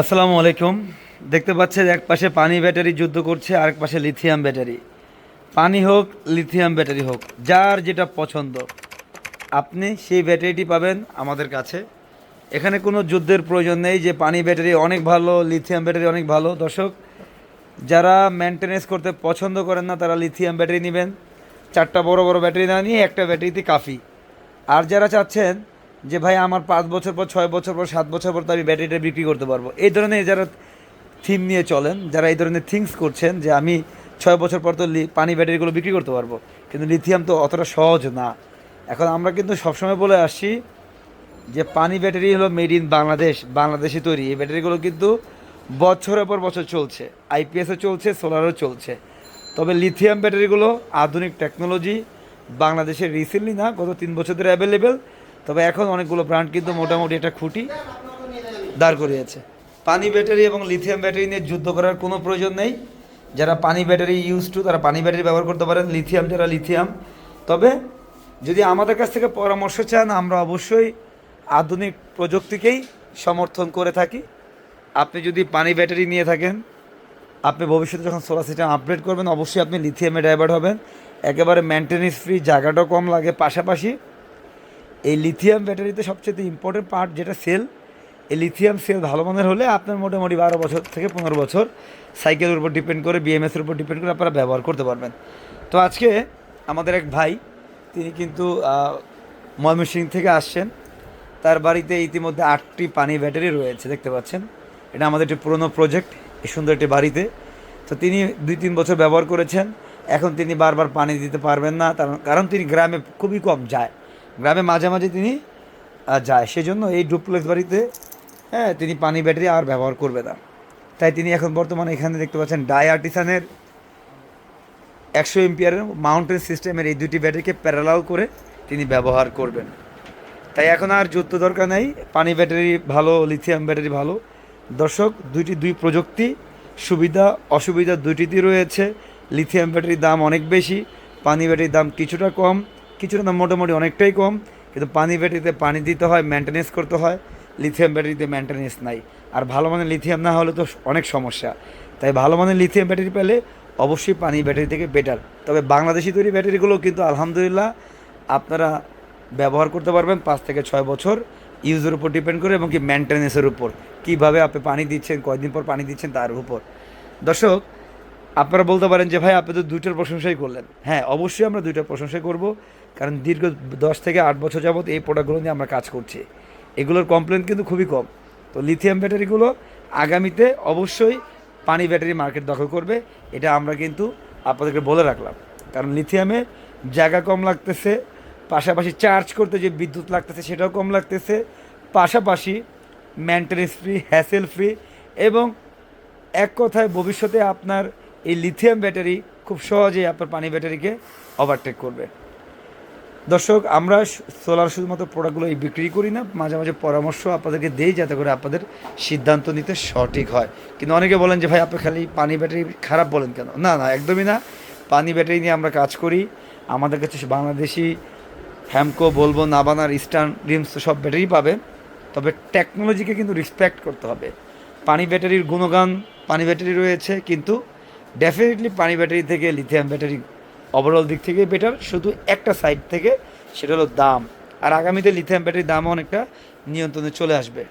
আসসালামু আলাইকুম। দেখতে পাচ্ছেন এক পাশে পানি ব্যাটারি যুদ্ধ করছে, আরেক পাশে লিথিয়াম ব্যাটারি। পানি হোক, লিথিয়াম ব্যাটারি হোক, যার যেটা পছন্দ। আপনি সেই ব্যাটারিটি পাবেন আমাদের কাছে। এখানে কোনো যুদ্ধের প্রয়োজন নেই যে পানি ব্যাটারি অনেক ভালো, লিথিয়াম ব্যাটারি অনেক ভালো। দর্শক, যারা মেনটেনেন্স করতে পছন্দ করেন না, তারা লিথিয়াম ব্যাটারি নেবেন। চারটা বড় বড় ব্যাটারি না নিয়ে একটা ব্যাটারিতে কাফি। আর যারা চাচ্ছেন যে ভাই, আমার পাঁচ বছর পর, ছয় বছর পর, সাত বছর পর তো আমি ব্যাটারিটা বিক্রি করতে পারব। এই ধরনের যারা থিম নিয়ে চলেন, যারা এই ধরনের থিংস করছেন, যে আমি ছয় বছর পর তো পানি ব্যাটারিগুলো বিক্রি করতে পারব, কিন্তু লিথিয়াম তো অতটা সহজ না। এখন আমরা কিন্তু সবসময় বলে আসছি যে পানি ব্যাটারি হলো মেড ইন বাংলাদেশ, বাংলাদেশে তৈরি। এই ব্যাটারিগুলো কিন্তু বছরের পর বছর চলছে আইপিএসও চলছে সোলারও চলছে। তবে লিথিয়াম ব্যাটারিগুলো আধুনিক টেকনোলজি বাংলাদেশে রিসেন্টলি না, গত তিন বছর ধরে অ্যাভেলেবেল তবে এখন অনেকগুলো ব্র্যান্ড কিন্তু মোটামুটি একটা খুঁটি দাঁড় করিয়েছে। পানি ব্যাটারি এবং লিথিয়াম ব্যাটারি নিয়ে যুদ্ধ করার কোনো প্রয়োজন নেই। যারা পানি ব্যাটারি ইউজ টু তারা পানি ব্যাটারি ব্যবহার করতে পারেন, লিথিয়াম যারা লিথিয়াম। তবে যদি আমাদের কাছ থেকে পরামর্শ চান, আমরা অবশ্যই আধুনিক প্রযুক্তিকেই সমর্থন করে থাকি। আপনি যদি পানি ব্যাটারি নিয়ে থাকেন, আপনি ভবিষ্যতে যখন সোলার সিস্টেম আপগ্রেড করবেন, অবশ্যই আপনি লিথিয়ামে ডাইভার্ট হবেন। একেবারে মেনটেনেন্স ফ্রি জায়গাটাও কম লাগে। পাশাপাশি এই লিথিয়াম ব্যাটারিতে সবচেয়ে ইম্পর্টেন্ট পার্ট যেটা সেল এই লিথিয়াম সেল ভালো মানের হলে আপনার মোটামুটি বারো বছর থেকে পনেরো বছর সাইকেলের উপর ডিপেন্ড করে বিএমএসের উপর ডিপেন্ড করে আপনারা ব্যবহার করতে পারবেন। তো আজকে আমাদের এক ভাই তিনি কিন্তু আহ, ময়মনসিংহ থেকে আসছেন। তার বাড়িতে ইতিমধ্যে আটটি পানি ব্যাটারি রয়েছে দেখতে পাচ্ছেন। এটা আমাদের একটি পুরনো প্রজেক্ট এই সুন্দর একটি বাড়িতে। তো তিনি দুই তিন বছর ব্যবহার করেছেন। এখন তিনি বারবার পানি দিতে পারবেন না কারণ তিনি গ্রামে খুবই কম যায়। গ্রামে মাঝে মাঝে তিনি যায়। সেজন্য এই ডুপ্লেক্স বাড়িতে হ্যাঁ তিনি পানি ব্যাটারি আর ব্যবহার করবে না। তাই তিনি এখন বর্তমানে এখানে দেখতে পাচ্ছেন ডাই আর্টিসানের একশো এমপিয়ারের মাউন্টেন সিস্টেমের এই দুটি ব্যাটারিকে প্যারালাল করে তিনি ব্যবহার করবেন। তাই এখন আর যুদ্ধ দরকার নেই। পানি ব্যাটারি ভালো লিথিয়াম ব্যাটারি ভালো। দর্শক, দুইটি, দুই প্রযুক্তি, সুবিধা, অসুবিধা দুইটিতেই রয়েছে। লিথিয়াম ব্যাটারির দাম অনেক বেশি। পানি ব্যাটারির দাম কিছুটা কম। কিছুটা দাম মোটামুটি অনেকটাই কম, কিন্তু পানি ব্যাটারিতে পানি দিতে হয় মেনটেনেন্স করতে হয়। লিথিয়াম ব্যাটারিতে মেনটেনেন্স নাই। আর ভালো মানের লিথিয়াম না হলে তো অনেক সমস্যা। তাই ভালো মানের লিথিয়াম ব্যাটারি পেলে অবশ্যই পানি ব্যাটারি থেকে বেটার তবে বাংলাদেশি তৈরি ব্যাটারিগুলো কিন্তু আলহামদুলিল্লাহ আপনারা ব্যবহার করতে পারবেন পাঁচ থেকে ছয় বছর। ইউজের উপর ডিপেন্ড করে এবং কি মেনটেনেন্সের উপর। কীভাবে আপনি পানি দিচ্ছেন, কয়দিন পর পানি দিচ্ছেন, তার উপর। দর্শক, আপনারা বলতে পারেন যে, ভাই, আপনি তো দুইটার প্রশংসাই করলেন। হ্যাঁ অবশ্যই আমরা দুইটার প্রশংসাই করব। কারণ দীর্ঘ দশ থেকে আট বছর যাবত এই প্রোডাক্টগুলো নিয়ে আমরা কাজ করছি। এগুলোর কমপ্লেন কিন্তু খুবই কম। তো লিথিয়াম ব্যাটারিগুলো আগামীতে অবশ্যই পানি ব্যাটারি মার্কেট দখল করবে, এটা আমরা কিন্তু আপনাদেরকে বলে রাখলাম। কারণ লিথিয়ামে জায়গা কম লাগতেছে, পাশাপাশি চার্জ করতে যে বিদ্যুৎ লাগতেছে সেটাও কম লাগতেছে, পাশাপাশি মেনটেনেন্স ফ্রি হ্যাসেল ফ্রি এবং এক কথায় ভবিষ্যতে আপনার এই লিথিয়াম ব্যাটারি খুব সহজেই আপনার পানি ব্যাটারিকে ওভারটেক করবে। দর্শক, আমরা সোলার শুধুমাত্র প্রোডাক্টগুলো এই বিক্রি করি না, মাঝে মাঝে পরামর্শ আপনাদেরকে দেই যাতে করে আপনাদের সিদ্ধান্ত নিতে সঠিক হয়। কিন্তু অনেকে বলেন যে, ভাই, আপনি খালি পানি ব্যাটারি খারাপ বলেন কেন? না না, একদমই না। পানি ব্যাটারি নিয়ে আমরা কাজ করি। আমাদের কাছে বাংলাদেশি হ্যামকো বলব নাবানার ইস্টার্ন রিমস সব ব্যাটারি পাবে। তবে টেকনোলজিকে কিন্তু রেসপেক্ট করতে হবে। পানি ব্যাটারির গুণগান পানি ব্যাটারি রয়েছে, কিন্তু ডেফিনেটলি পানি ব্যাটারি থেকে লিথিয়াম ব্যাটারি ওভারঅল দিক থেকে বেটার শুধু একটা সাইড থেকে, সেটা হলো দাম। আর আগামীতে লিথিয়াম ব্যাটারির দামও অনেকটা নিয়ন্ত্রণে চলে আসবে।